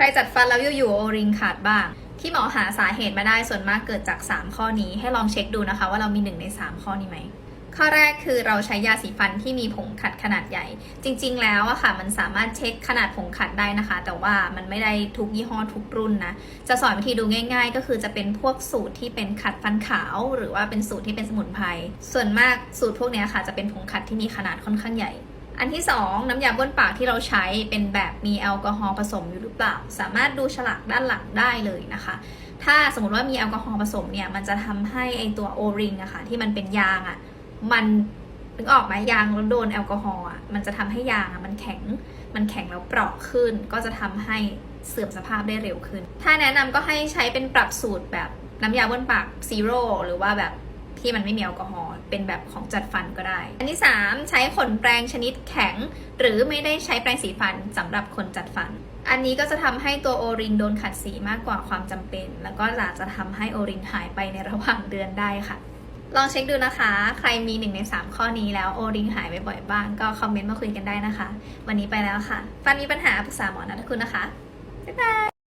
ใครจัดฟันแล้วอยู่ๆโอริงขาดบ้าง ที่หมอหาสาเหตุมาได้ส่วนมากเกิดจาก 3 ข้อนี้ให้ลองเช็คดูนะคะ ว่าเรามี 1 ใน 3 ข้อนี้ไหมข้อแรกคือเราใช้ยาสีฟันที่มีผงขัดขนาดใหญ่ จริง ๆ แล้วอะค่ะ มันสามารถเช็คขนาดผงขัดได้นะคะ แต่ว่ามันไม่ได้ทุกยี่ห้อทุกรุ่นนะ จะสอนวิธีดูง่าย ๆ ก็คือจะเป็นพวกสูตรที่เป็นขัดฟันขาว หรือว่าเป็นสูตรที่เป็นสมุนไพรส่วนมากสูตรพวกนี้ค่ะจะเป็นผงขัดที่มีขนาดค่อนข้างใหญ่ อันที่ 2 น้ำยาบ้วนปากที่เราใช้เป็นแบบมีแอลกอฮอล์ผสมอยู่หรือเปล่า สามารถดูฉลากด้านหลังได้เลยนะคะ ถ้าสมมติว่ามีแอลกอฮอล์ผสมเนี่ยมันจะทำให้ไอตัวโอริงอะค่ะที่มันเป็นยางอะมันนึกออกไหมยางแล้วโดนแอลกอฮอล์อะมันจะทำให้ยางอะมันแข็งมันแข็งแล้วเปราะขึ้น ก็จะทำให้เสื่อมสภาพได้เร็วขึ้น ถ้าแนะนำก็ให้ใช้เป็นปรับสูตรแบบน้ำยาบ้วนปากซีโร่หรือว่าแบบ ที่มันไม่มีแอลกอฮอล์เป็นแบบของจัดฟันก็ได้ อันที่ 3 ใช้ขนแปรงชนิดแข็ง หรือไม่ได้ใช้แปรงสีฟันสำหรับคนจัดฟัน อันนี้ก็จะทำให้ตัวโอริงโดนขัดสีมากกว่าความจำเป็น แล้วก็อาจจะทำให้โอริงหายไปในระหว่างเดือนได้ค่ะ ลองเช็คดูนะคะ ใครมี1ใน 3 ข้อนี้แล้วโอริงหายไปบ่อยบ้างก็คอมเมนต์มาคุยกันได้นะคะ วันนี้ไปแล้วค่ะ ฟันมีปัญหาปรึกษาหมอนัทคุณนะคะบ๊ายบาย